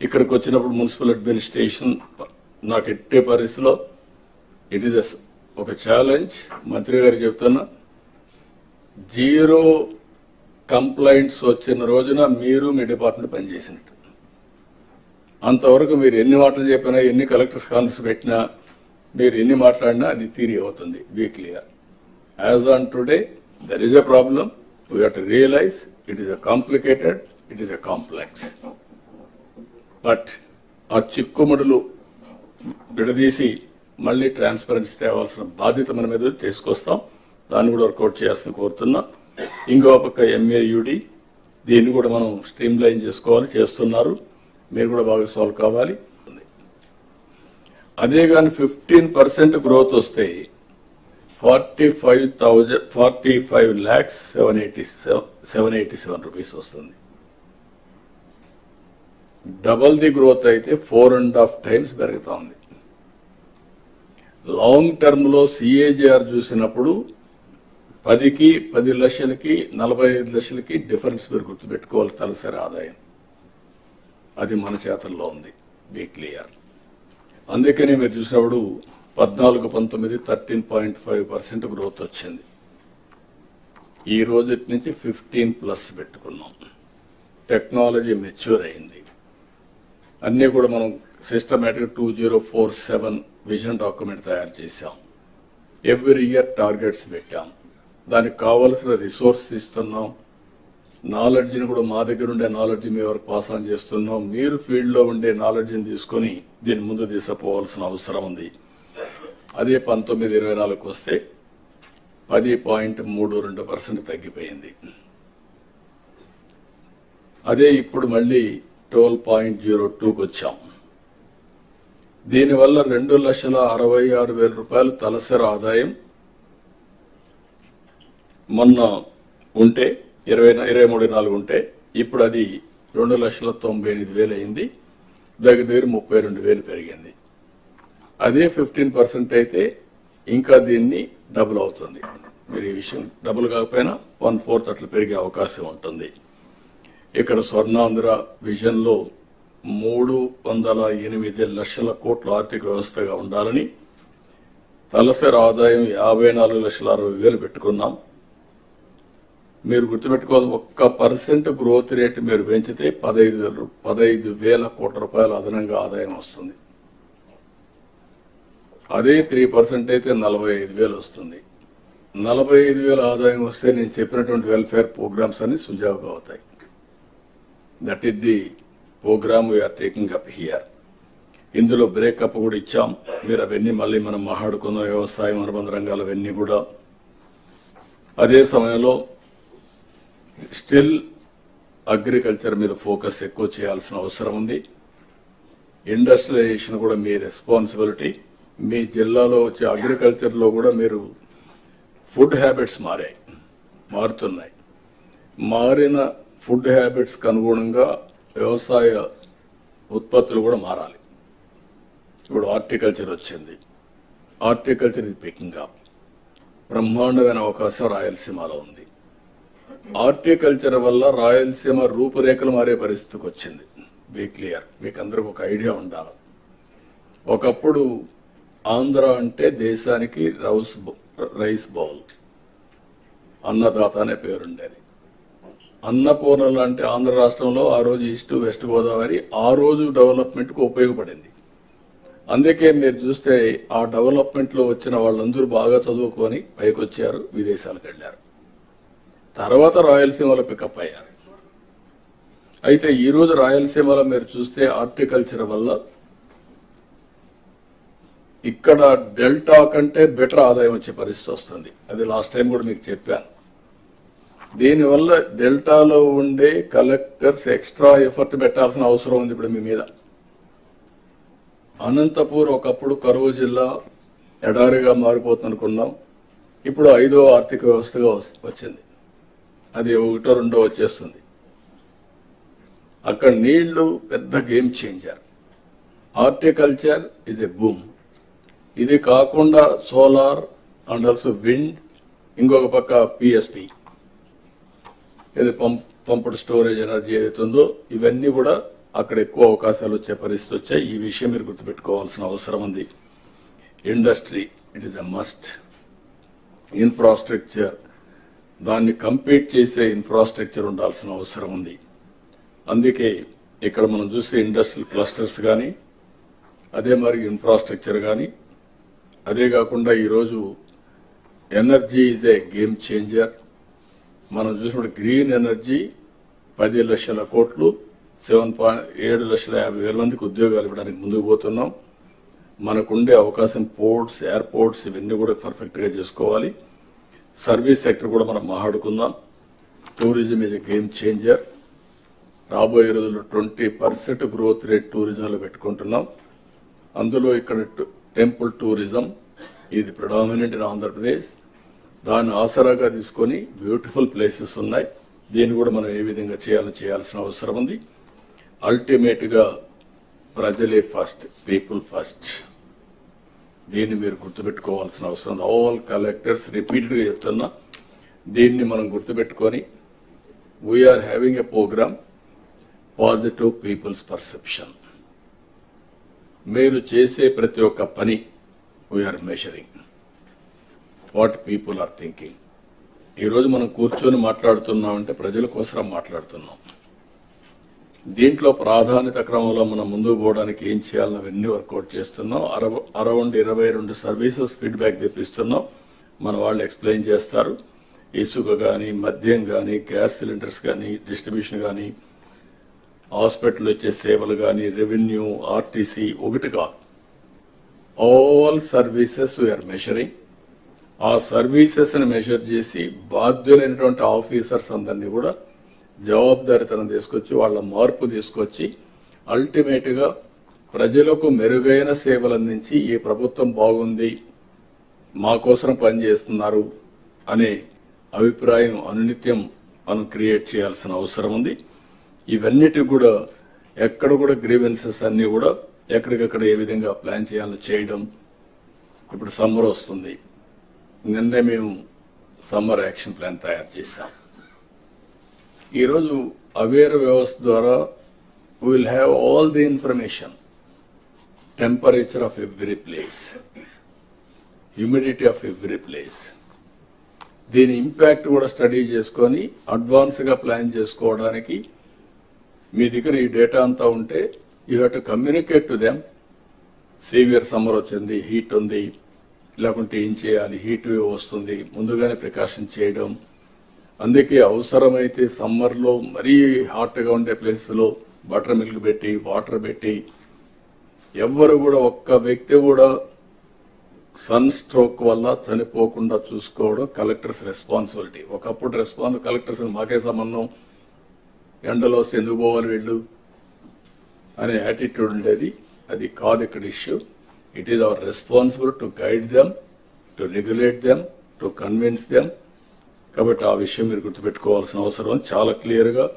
ఇక్కడికి వచ్చినప్పుడు municipal administration నాకు ఎట్టే పరిస్థితిలో ఇట్ ఈస్ ఒక ఛాలెంజ్ మంత్రి గారు చెప్తున్నా జీరో కంప్లైంట్స్ వచ్చిన రోజున మీరు మీ డిపార్ట్మెంట్ పనిచేసినట్టు. అంతవరకు మీరు ఎన్ని మాటలు చెప్పినా ఎన్ని కలెక్టర్స్ కాన్ఫరెన్స్ పెట్టినా మీరు ఎన్ని మాట్లాడినా అది తీరి అవుతుంది వీక్లీగా as on today there is a problem we have realise it is a complicated it is a complex but ఆ చిక్కుముడులు విడదీసి మళ్ళీ ట్రాన్స్పరెన్సీ తేవాల్సిన బాధ్యత మన మీద తీసుకొస్తాం. దాన్ని కూడా వర్కౌట్ చేయాల్సిన కోరుతున్నా. ఇంకో పక్క ఎంఏయుడి దీన్ని కూడా మనం స్ట్రీమ్ లైన్ చేసుకోవాలి చేస్తున్నారు. మీరు కూడా బాగా సాల్వ్ కావాలి. అదే కానీ ఫిఫ్టీన్ పర్సెంట్ గ్రోత్ వస్తే forty five thousand forty five lakhs seven eighty seven eighty seven rupees వస్తుంది. డబల్ ది గ్రోత్ అయితే ఫోర్ అండ్ హాఫ్ టైమ్స్ పెరుగుతూ ఉంది. లాంగ్ టర్మ్లో సిఏజిఆర్ చూసినప్పుడు పదికి పది లక్షలకి నలభై ఐదు లక్షలకి డిఫరెన్స్ మీరు గుర్తుపెట్టుకోవాలి తలసరి ఆదాయం. అది మన చేతల్లో ఉంది బీ క్లియర్ అందుకని మీరు చూసినప్పుడు పద్నాలుగు పంతొమ్మిది thirteen point five percent growth వచ్చింది. ఈ రోజు నుంచి ఫిఫ్టీన్ ప్లస్ పెట్టుకున్నాం. టెక్నాలజీ మెచ్యూర్ అయింది. అన్నీ కూడా మనం systematic two zero four seven vision document తయారు చేశాం. ఎవ్రీ ఇయర్ టార్గెట్స్ పెట్టాం. దానికి కావలసిన రిసోర్స్ ఇస్తున్నాం. నాలెడ్జ్ని కూడా మా దగ్గర ఉండే నాలెడ్జ్ మీ వరకు పాస్ ఆన్ చేస్తున్నాం. మీరు ఫీల్డ్లో ఉండే నాలెడ్జ్ని తీసుకొని దీని ముందు తీసుకుపోవాల్సిన అవసరం ఉంది. అదే పంతొమ్మిది ఇరవై నాలుగుకి వస్తే పది పాయింట్ మూడు రెండు పర్సెంట్ తగ్గిపోయింది. అదే ఇప్పుడు మళ్ళీ ట్వెల్వ్ పాయింట్ జీరో టూకి వచ్చాం. దీనివల్ల రెండు లక్షల అరవై ఆరు వేల రూపాయలు తలసరి ఆదాయం మొన్న ఉంటే ఇరవై ఇరవై మూడు నాలుగు ఉంటే ఇప్పుడు అది రెండు లక్షల తొంభై ఎనిమిది వేలు అయింది. దగ్గర దగ్గర ముప్పై రెండు వేలు పెరిగింది. అదే ఫిఫ్టీన్ పర్సెంట్ అయితే ఇంకా దీన్ని డబుల్ అవుతుంది. మీరు ఈ విషయం డబుల్ కాకపోయినా వన్ ఫోర్త్ అట్లా పెరిగే అవకాశం ఉంటుంది. ఇక్కడ స్వర్ణాంధ్ర విజన్లో మూడు వందల ఎనిమిది లక్షల కోట్ల ఆర్థిక వ్యవస్థగా ఉండాలని తలసరి ఆదాయం యాభై నాలుగు లక్షల అరవై వేలు పెట్టుకున్నాం. మీరు గుర్తుపెట్టుకోవాలి ఒక్క పర్సెంట్ గ్రోత్ రేట్ మీరు పెంచితే పదహైదు వేల పదహైదు వేల కోట్ల రూపాయల అదనంగా ఆదాయం వస్తుంది. అదే త్రీ పర్సెంట్ అయితే నలభై ఐదు వేలు వస్తుంది. నలభై ఐదు వేల ఆదాయం వస్తే నేను చెప్పినటువంటి వెల్ఫేర్ ప్రోగ్రామ్స్ అన్ని సుజావుగా అవుతాయి. That is the programme we're taking up here ఇందులో బ్రేకప్ కూడా ఇచ్చాం. మీరు అవన్నీ మళ్ళీ మనం మాట్లాడుకున్న వ్యవసాయం అనుబంధ రంగాలు అవన్నీ కూడా. అదే సమయంలో స్టిల్ అగ్రికల్చర్ మీద ఫోకస్ ఎక్కువ చేయాల్సిన అవసరం ఉంది. ఇండస్ట్రియలైజేషన్ కూడా మీ రెస్పాన్సిబిలిటీ మీ జిల్లాలో వచ్చే అగ్రికల్చర్లో కూడా మీరు ఫుడ్ హ్యాబిట్స్ మారాయి మారుతున్నాయి. మారిన ఫుడ్ హ్యాబిట్స్కి అనుగుణంగా వ్యవసాయ ఉత్పత్తులు కూడా మారాలి. ఇప్పుడు హార్టికల్చర్ వచ్చింది. హార్టికల్చర్ ఇది పికింగ్ అప్ బ్రహ్మాండమైన అవకాశం రాయలసీమలో ఉంది. హార్టికల్చర్ వల్ల రాయలసీమ రూపురేఖలు మారే పరిస్థితికి వచ్చింది. బీ క్లియర్ మీకు అందరికి ఒక ఐడియా ఉండాలి. ఒకప్పుడు ఆంధ్ర అంటే దేశానికి రౌస్ బౌ- రైస్ బౌల్. అన్నదాత అనే పేరుండేది. అన్నపూర్ణ లాంటి ఆంధ్ర రాష్ట్రంలో ఆ రోజు ఈస్ట్ వెస్ట్ గోదావరి ఆ రోజు డెవలప్మెంట్కు ఉపయోగపడింది. అందుకే మీరు చూస్తే ఆ డెవలప్మెంట్లో వచ్చిన వాళ్ళందరూ బాగా చదువుకొని పైకొచ్చారు విదేశాలకు వెళ్ళారు. తర్వాత రాయలసీమలో పికప్ అయ్యారు. అయితే ఈ రోజు రాయలసీమలో మీరు చూస్తే ఆర్టికల్చర్ వల్ల ఇక్కడ డెల్టా కంటే బెటర్ ఆదాయం వచ్చే పరిస్థితి వస్తుంది. అది లాస్ట్ టైం కూడా మీకు చెప్పాను. దీనివల్ల డెల్టాలో ఉండే కలెక్టర్స్ ఎక్స్ట్రా ఎఫర్ట్ పెట్టాల్సిన అవసరం ఉంది ఇప్పుడు మీ మీద. అనంతపూర్ ఒకప్పుడు కరువు జిల్లా ఎడారిగా మారిపోతుందనుకున్నాం. ఇప్పుడు ఐదో ఆర్థిక వ్యవస్థగా వచ్చింది. అది ఒకటో రెండో వచ్చేస్తుంది. అక్కడ నీళ్ళు పెద్ద game changer. Horticulture is a boom. ఇది కాకుండా సోలార్ అండ్ ఆల్సో విండ్ ఇంకొక పక్క పిఎస్పి ఏది పంప్ పంపుడ్ స్టోరేజ్ ఎనర్జీ ఏదైతే ఉందో ఇవన్నీ కూడా అక్కడ ఎక్కువ అవకాశాలు వచ్చే పరిస్థితి వచ్చాయి. ఈ విషయం మీరు గుర్తుపెట్టుకోవాల్సిన అవసరం ఉంది. Industry it is a must infrastructure దాన్ని కంపీట్ చేసే ఇన్ఫ్రాస్ట్రక్చర్ ఉండాల్సిన అవసరం ఉంది. అందుకే ఇక్కడ మనం చూసే ఇండస్ట్రియల్ క్లస్టర్స్ కానీ అదే మరి ఇన్ఫ్రాస్ట్రక్చర్ కానీ అదే కాకుండా ఈరోజు energy is a game changer మనం చూసినప్పుడు గ్రీన్ ఎనర్జీ పది లక్షల కోట్లు సెవెన్ పాయింట్ ఏడు లక్షల యాభై వేల మందికి ఉద్యోగాలు ఇవ్వడానికి ముందుకు పోతున్నాం. మనకుండే అవకాశం పోర్ట్స్ ఎయిర్పోర్ట్స్ ఇవన్నీ కూడా పర్ఫెక్ట్గా చేసుకోవాలి. సర్వీస్ సెక్టర్ కూడా మనం మాట్లాడుకుందాం tourism is a game changer రాబోయే రోజుల్లో ట్వంటీ పర్సెంట్ గ్రోత్ రేట్ టూరిజంలో పెట్టుకుంటున్నాం. అందులో ఇక్కడ టు- టెంపుల్ టూరిజం ఇది ప్రొడామినెంట్ ఇన్ ఆంధ్రప్రదేశ్. దాన్ని ఆసరాగా తీసుకొని బ్యూటిఫుల్ ప్లేసెస్ ఉన్నాయి. దీన్ని కూడా మనం ఏ విధంగా చేయాలో చేయాల్సిన అవసరం ఉంది. అల్టిమేట్గా ప్రజలే ఫస్ట్ పీపుల్ ఫస్ట్ దీన్ని మీరు గుర్తుపెట్టుకోవాల్సిన అవసరం ఉంది. ఆల్ కలెక్టర్స్ రిపీటెడ్గా చెప్తున్నా దీన్ని మనం గుర్తుపెట్టుకొని we're having a programme positive people's perception మీరు చేసే ప్రతి ఒక్క పని we're measuring what people are thinking. ఈరోజు మనం కూర్చొని మాట్లాడుతున్నామంటే ప్రజల కోసం మాట్లాడుతున్నాం. దీంట్లో ప్రాధాన్యత క్రమంలో మనం ముందుకు పోవడానికి ఏం చేయాలని అవన్నీ వర్కౌట్ చేస్తున్నాం. అరవ- అరౌండ్ ఇరవై రెండు సర్వీసెస్ ఫీడ్బ్యాక్ తెప్పిస్తున్నాం. మన వాళ్ళు ఎక్స్ప్లెయిన్ చేస్తారు. ఇసుక కానీ మద్యం కానీ గ్యాస్ సిలిండర్స్ కానీ డిస్ట్రిబ్యూషన్ కానీ హాస్పిటల్ వచ్చే సేవలు కానీ రెవెన్యూ ఆర్టీసీ ఒకటి కాదు ఆల్ సర్వీసెస్ వీఆర్ మెషరింగ్ ఆ సర్వీసెస్ని మెషర్ చేసి బాధ్యులైనటువంటి ఆఫీసర్స్ అందరినీ కూడా జవాబుదారితనం తీసుకొచ్చి వాళ్ళ మార్పు తీసుకొచ్చి అల్టిమేట్గా ప్రజలకు మెరుగైన సేవలు అందించి ఈ ప్రభుత్వం బాగుంది మా కోసం పనిచేస్తున్నారు అనే అభిప్రాయం అనునిత్యం మనం క్రియేట్ చేయాల్సిన అవసరం ఉంది. ఇవన్నిటి కూడా ఎక్కడ కూడా గ్రీవెన్సెస్ అన్ని కూడా ఎక్కడికక్కడ ఏ విధంగా ప్లాన్ చేయాలో చేయడం ఇప్పుడు సమ్మర్ వస్తుంది. నిన్నే మేము సమ్మర్ యాక్షన్ ప్లాన్ తయారు చేశాం. ఈరోజు అవేర్ వ్యవస్థ ద్వారా will have all the information temperature of every place humidity of every place దీని ఇంపాక్ట్ కూడా స్టడీ చేసుకొని అడ్వాన్స్గా ప్లాన్ చేసుకోవడానికి మీ దగ్గర ఈ డేటా అంతా ఉంటే you have to communicate to them severe summer వచ్చింది హీట్ ఉంది. లేకుంటే ఏం చేయాలి? హీట్ వేవ్ వస్తుంది. ముందుగానే ప్రికాషన్ చేయడం. అందుకే అవసరమైతే సమ్మర్లో మరీ హాట్గా ఉండే ప్లేస్లో బటర్ మిల్క్ పెట్టి వాటర్ పెట్టి ఎవ్వరు కూడా ఒక్క వ్యక్తి కూడా సన్ స్ట్రోక్ వల్ల చనిపోకుండా చూసుకోవడం కలెక్టర్స్ రెస్పాన్సిబిలిటీ. ఒకప్పుడు రెస్పాన్స్ కలెక్టర్స్ మాకే సంబంధం. ఎండలో వస్తే ఎందుకు పోవాలి వీళ్ళు? అనే యాటిట్యూడ్ ఉండేది. అది కాదు ఇక్కడ issue it is our responsible to guide them to regulate them to convince them కాబట్టి ఆ విషయం మీరు గుర్తుపెట్టుకోవాల్సిన అవసరం. ఉంది. చాలా క్లియర్గా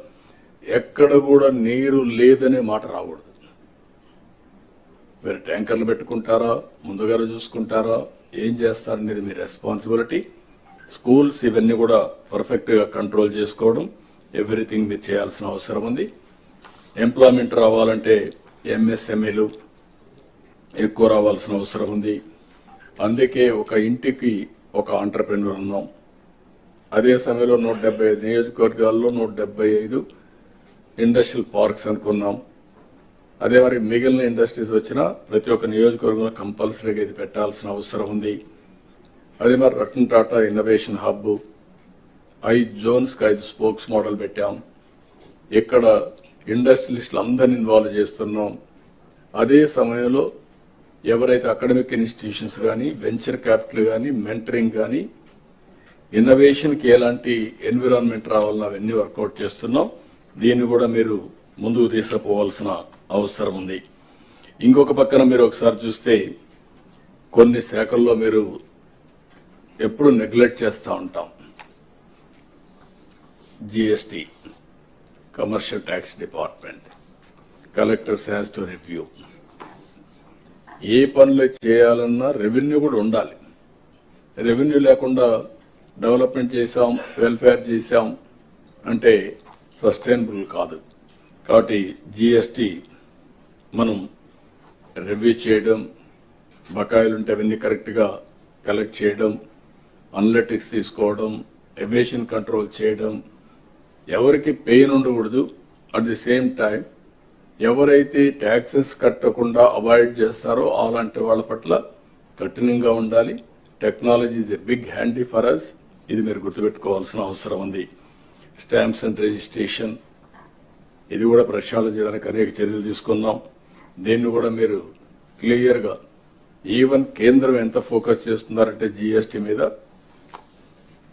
ఎక్కడ కూడా నీరు లేదనే మాట రాకూడదు. మీరు ట్యాంకర్లు పెట్టుకుంటారా? ముందుగా చూసుకుంటారా? ఏం చేస్తారనేది మీ రెస్పాన్సిబిలిటీ స్కూల్స్ ఇవన్నీ కూడా పర్ఫెక్ట్గా కంట్రోల్ చేసుకోవడం ఎవ్రీథింగ్ మీరు చేయాల్సిన అవసరం ఉంది. ఎంప్లాయ్మెంట్ రావాలంటే ఎంఎస్ఎంఈలు ఎక్కువ రావాల్సిన అవసరం ఉంది. అందుకే ఒక ఇంటికి ఒక ఆంటర్ప్రెన్యూర్ ఉన్నాం. అదే సమయంలో నూట డెబ్బై ఐదు నియోజకవర్గాల్లో నూట డెబ్బై ఐదు ఇండస్ట్రియల్ పార్క్స్ అనుకున్నాం. అదే మరి మిగిలిన ఇండస్ట్రీస్ వచ్చినా ప్రతి ఒక్క నియోజకవర్గంలో కంపల్సరీగా ఇది పెట్టాల్సిన అవసరం ఉంది. అదే మరి రతన్ టాటా ఇన్నోవేషన్ హబ్ ఐదు జోన్స్కి ఐదు స్పోక్స్ మోడల్ పెట్టాం. ఇక్కడ ఇండస్ట్రియలిస్టులు అందరిని ఇన్వాల్వ్ చేస్తున్నాం. అదే సమయంలో ఎవరైతే అకాడమిక్ ఇన్స్టిట్యూషన్స్ కానీ వెంచర్ క్యాపిటల్ కానీ మెంటరింగ్ కానీ ఇన్నోవేషన్కి ఎలాంటి ఎన్విరాన్మెంట్ రావాలని అవన్నీ వర్కౌట్ చేస్తున్నాం. దీన్ని కూడా మీరు ముందుకు తీసుకుపోవాల్సిన అవసరం ఉంది. ఇంకొక పక్కన మీరు ఒకసారి చూస్తే కొన్ని శాఖల్లో మీరు ఎప్పుడు నెగ్లెక్ట్ చేస్తూ ఉంటాం. GST commercial tax department. Collectors has to review. ఏ పనులు చేయాలన్నా రెవెన్యూ కూడా ఉండాలి. రెవెన్యూ లేకుండా డెవలప్మెంట్ చేశాం వెల్ఫేర్ చేశాం అంటే సస్టైనబుల్ కాదు. కాబట్టి జిఎస్టి మనం రివ్యూ చేయడం బకాయిలు ఉంటే అవన్నీ కరెక్ట్గా కలెక్ట్ చేయడం అనలిటిక్స్ తీసుకోవడం ఎవేషన్ కంట్రోల్ చేయడం ఎవరికి పెయిన్ ఉండకూడదు. అట్ ది సేమ్ టైం ఎవరైతే ట్యాక్సెస్ కట్టకుండా అవాయిడ్ చేస్తారో అలాంటి వాళ్ళ పట్ల కఠినంగా ఉండాలి. Technology is a big handy for us ఇది మీరు గుర్తుపెట్టుకోవాల్సిన అవసరం ఉంది. స్టాంప్స్ అండ్ రిజిస్ట్రేషన్ ఇది కూడా ప్రక్షాళన చేయడానికి అనేక చర్యలు తీసుకున్నాం. దీన్ని కూడా మీరు క్లియర్గా ఈవెన్ కేంద్రం ఎంత ఫోకస్ చేస్తున్నారంటే జీఎస్టీ మీద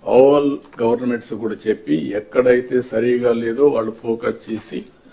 ఆల్ గవర్నమెంట్స్ కూడా చెప్పి ఎక్కడైతే సరిగా లేదో వాళ్ళు ఫోకస్ చేసి